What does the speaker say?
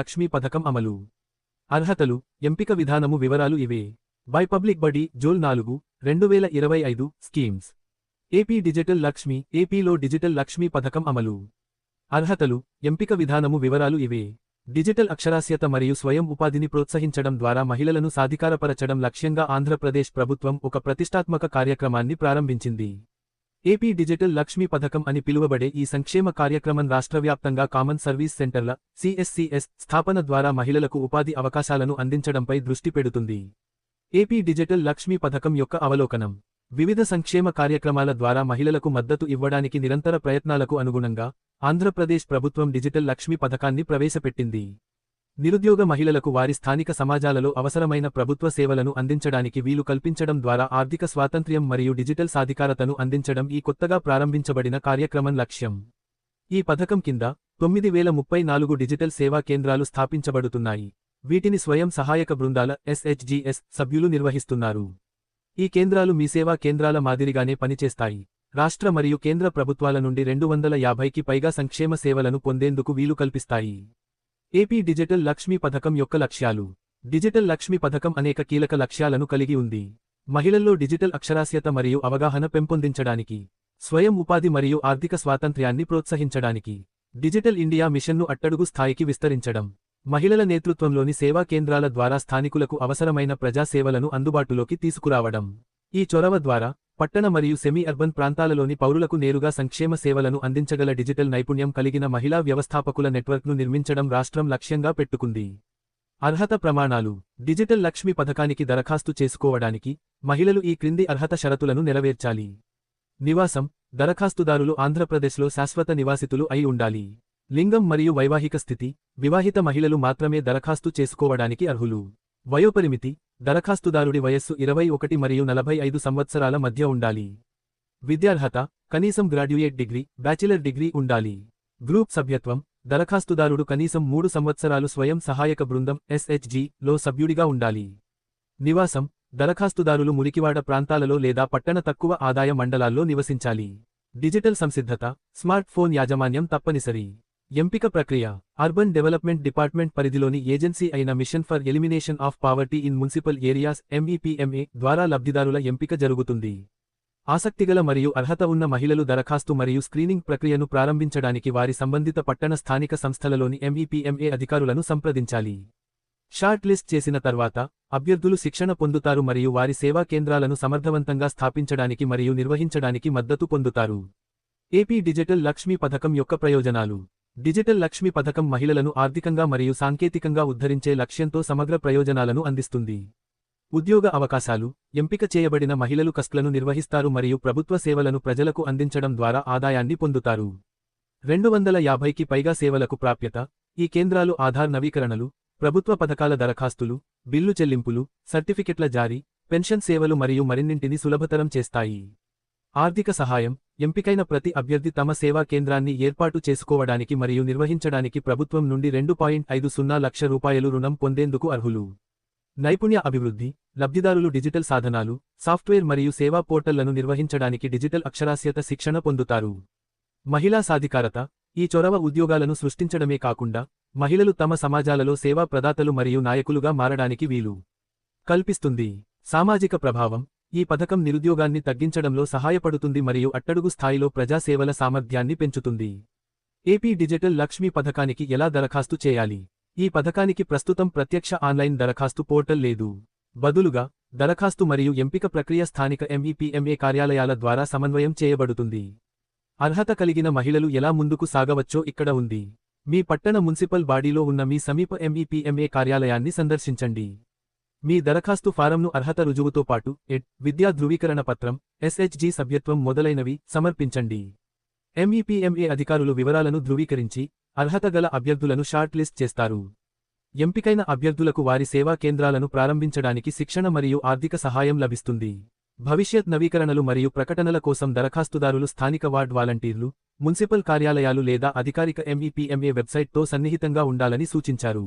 లక్ష్మీ పథకం అమలు. అర్హతలు ఎంపిక విధానము వివరాలు ఇవే. బై పబ్లిక్ బడి జోల్ నాలుగు రెండు వేల ఇరవై ఐదు స్కీమ్స్. ఏపీ డిజిటల్ లక్ష్మి ఏపీలో డిజిటల్ లక్ష్మీ పథకం అమలు. అర్హతలు ఎంపిక విధానము వివరాలు ఇవే. డిజిటల్ అక్షరాస్యత మరియు స్వయం ఉపాధిని ప్రోత్సహించడం ద్వారా మహిళలను సాధికారపరచడం లక్ష్యంగా ఆంధ్రప్రదేశ్ ప్రభుత్వం ఒక ప్రతిష్టాత్మక కార్యక్రమాన్ని ప్రారంభించింది. ఏపీ డిజిటల్ లక్ష్మీ పథకం అని పిలువబడే ఈ సంక్షేమ కార్యక్రమం రాష్ట్రవ్యాప్తంగా కామన్ సర్వీస్ సెంటర్ల సిఎస్సిఎస్ స్థాపన ద్వారా మహిళలకు ఉపాధి అవకాశాలను అందించడంపై దృష్టి పెడుతుంది. ఏపీ డిజిటల్ లక్ష్మీ పథకం యొక్క అవలోకనం. వివిధ సంక్షేమ కార్యక్రమాల ద్వారా మహిళలకు మద్దతు ఇవ్వడానికి నిరంతర ప్రయత్నాలకు అనుగుణంగా ఆంధ్రప్రదేశ్ ప్రభుత్వం డిజిటల్ లక్ష్మి పథకాన్ని ప్రవేశపెట్టింది. నిరుద్యోగ మహిళలకు వారి స్థానిక సమాజాలలో అవసరమైన ప్రభుత్వ సేవలను అందించడానికి వీలు కల్పించడం ద్వారా ఆర్థిక స్వాతంత్ర్యం మరియు డిజిటల్ సాధికారతను అందించడం ఈ కొత్తగా ప్రారంభించబడిన కార్యక్రమం లక్ష్యం. ఈ పథకం కింద తొమ్మిది వేల ముప్పై నాలుగు డిజిటల్ సేవా కేంద్రాలు స్థాపించబడుతున్నాయి. వీటిని స్వయం సహాయక బృందాల ఎస్హెచ్జిఎస్ సభ్యులు నిర్వహిస్తున్నారు. ఈ కేంద్రాలు మీ సేవా కేంద్రాల మాదిరిగానే పనిచేస్తాయి. రాష్ట్ర మరియు కేంద్ర ప్రభుత్వాల నుండి రెండు వందల యాభైకి పైగా సంక్షేమ సేవలను పొందేందుకు వీలు కల్పిస్తాయి. ఏపీ డిజిటల్ లక్ష్మీ పథకం యొక్క లక్ష్యాలు. డిజిటల్ లక్ష్మీ పథకం అనేక కీలక లక్ష్యాలను కలిగి ఉంది. మహిళల్లో డిజిటల్ అక్షరాస్యత మరియు అవగాహన పెంపొందించడానికి స్వయం ఉపాధి మరియు ఆర్థిక స్వాతంత్ర్యాన్ని ప్రోత్సహించడానికి డిజిటల్ ఇండియా మిషన్ను అట్టడుగు స్థాయికి విస్తరించడం మహిళల నేతృత్వంలోని సేవా కేంద్రాల ద్వారా స్థానికులకు అవసరమైన ప్రజాసేవలను అందుబాటులోకి తీసుకురావడం. ఈ చొరవ ద్వారా పట్టణ మరియు సెమీ అర్బన్ ప్రాంతాలలోని పౌరులకు నేరుగా సంక్షేమ సేవలను అందించగల డిజిటల్ నైపుణ్యం కలిగిన మహిళా వ్యవస్థాపకుల నెట్వర్క్ను నిర్మించడం రాష్ట్రం లక్ష్యంగా పెట్టుకుంది. అర్హత ప్రమాణాలు. డిజిటల్ లక్ష్మి పథకానికి దరఖాస్తు చేసుకోవడానికి మహిళలు ఈ క్రింది అర్హత షరతులను నెరవేర్చాలి. నివాసం దరఖాస్తుదారులు ఆంధ్రప్రదేశ్లో శాశ్వత నివాసితులు అయి ఉండాలి. లింగం మరియు వైవాహిక స్థితి. వివాహిత మహిళలు మాత్రమే దరఖాస్తు చేసుకోవడానికి అర్హులు. వయోపరిమితి దరఖాస్తుదారుడి వయస్సు ఇరవై ఒకటి మరియు నలభై ఐదు సంవత్సరాల మధ్య ఉండాలి. విద్యార్హత కనీసం గ్రాడ్యుయేట్ డిగ్రీ బ్యాచిలర్ డిగ్రీ ఉండాలి. గ్రూప్ సభ్యత్వం దరఖాస్తుదారుడు కనీసం మూడు సంవత్సరాలు స్వయం సహాయక బృందం ఎస్హెచ్జి లో సభ్యుడిగా ఉండాలి. నివాసం దరఖాస్తుదారులు మురికివాడ ప్రాంతాలలో లేదా పట్టణ తక్కువ ఆదాయ మండలాల్లో నివసించాలి. డిజిటల్ సంసిద్ధత స్మార్ట్ ఫోన్ యాజమాన్యం తప్పనిసరి. ఎంపిక ప్రక్రియ అర్బన్ డెవలప్మెంట్ డిపార్ట్మెంట్ పరిధిలోని ఏజెన్సీ అయిన mission for elimination of poverty in municipal areas MEPMA ద్వారా లబ్ధిదారుల ఎంపిక జరుగుతుంది. ఆసక్తిగల మరియు అర్హత ఉన్న మహిళలు దరఖాస్తు మరియు స్క్రీనింగ్ ప్రక్రియను ప్రారంభించడానికి వారి సంబంధిత పట్టణ స్థానిక సంస్థలలోని ఎంఈపీఎంఏ అధికారులను సంప్రదించాలి. షార్ట్ లిస్ట్ చేసిన తర్వాత అభ్యర్థులు శిక్షణ పొందుతారు మరియు వారి సేవా కేంద్రాలను సమర్థవంతంగా స్థాపించడానికి మరియు నిర్వహించడానికి మద్దతు పొందుతారు. ఏపీ డిజిటల్ లక్ష్మీ పథకం యొక్క ప్రయోజనాలు. డిజిటల్ లక్ష్మీ పథకం మహిళలను ఆర్థికంగా మరియు సాంకేతికంగా ఉద్ధరించే లక్ష్యంతో సమగ్ర ప్రయోజనాలను అందిస్తుంది. ఉద్యోగ అవకాశాలు ఎంపిక చేయబడిన మహిళలు కస్క్లను నిర్వహిస్తారు మరియు ప్రభుత్వ సేవలను ప్రజలకు అందించడం ద్వారా ఆదాయాన్ని పొందుతారు. రెండు వందల యాభైకి పైగా సేవలకు ప్రాప్యత ఈ కేంద్రాలు ఆధార్ నవీకరణలు ప్రభుత్వ పథకాల దరఖాస్తులు బిల్లు చెల్లింపులు సర్టిఫికెట్ల జారీ పెన్షన్ సేవలు మరియు మరిన్నింటిని సులభతరం చేస్తాయి. ఆర్థిక సహాయం ఎంపికైన ప్రతి అభ్యర్థి తమ సేవా కేంద్రాన్ని ఏర్పాటు చేసుకోవడానికి మరియు నిర్వహించడానికి ప్రభుత్వం నుండి రెండు పాయింట్ ఐదు సున్నా లక్ష రూపాయలు రుణం పొందేందుకు అర్హులు. నైపుణ్య అభివృద్ధి లబ్ధిదారులు డిజిటల్ సాధనాలు సాఫ్ట్వేర్ మరియు సేవా పోర్టళ్ళను నిర్వహించడానికి డిజిటల్ అక్షరాస్యత శిక్షణ పొందుతారు. మహిళా సాధికారత ఈ చొరవ ఉద్యోగాలను సృష్టించడమే కాకుండా మహిళలు తమ సమాజాలలో సేవా ప్రదాతలు మరియు నాయకులుగా మారడానికి వీలు కల్పిస్తుంది. సామాజిక ప్రభావం ఈ పథకం నిరుద్యోగాన్ని తగ్గించడంలో సహాయపడుతుంది మరియు అట్టడుగు స్థాయిలో ప్రజాసేవల సామర్థ్యాన్ని పెంచుతుంది. ఏపీ డిజిటల్ లక్ష్మీ పథకానికి ఎలా దరఖాస్తు చేయాలి? ఈ పథకానికి ప్రస్తుతం ప్రత్యక్ష ఆన్లైన్ దరఖాస్తు పోర్టల్ లేదు. బదులుగా దరఖాస్తు మరియు ఎంపిక ప్రక్రియ స్థానిక ఎంఈపీఎంఏ కార్యాలయాల ద్వారా సమన్వయం చేయబడుతుంది. అర్హత కలిగిన మహిళలు ఎలా ముందుకు సాగవచ్చో ఇక్కడ ఉంది. మీ పట్టణ మున్సిపల్ బాడీలో ఉన్న మీ సమీప ఎంఈపీఎంఏ కార్యాలయాన్ని సందర్శించండి. మీ దరఖాస్తు ఫారంను అర్హత రుజువుతో పాటు ఎడ్ విద్యా ధృవీకరణ పత్రం ఎస్హెచ్జి సభ్యత్వం మొదలైనవి సమర్పించండి. ఎంఈపీఎంఏ అధికారులు వివరాలను ధృవీకరించి అర్హత గల అభ్యర్థులను షార్ట్ లిస్ట్ చేస్తారు. ఎంపికైన అభ్యర్థులకు వారి సేవా కేంద్రాలను ప్రారంభించడానికి శిక్షణ మరియు ఆర్థిక సహాయం లభిస్తుంది. భవిష్యత్ నవీకరణలు మరియు ప్రకటనల కోసం దరఖాస్తుదారులు స్థానిక వార్డ్ వాలంటీర్లు మున్సిపల్ కార్యాలయాలు లేదా అధికారిక ఎంఈపీఎంఏ వెబ్సైట్తో సన్నిహితంగా ఉండాలని సూచించారు.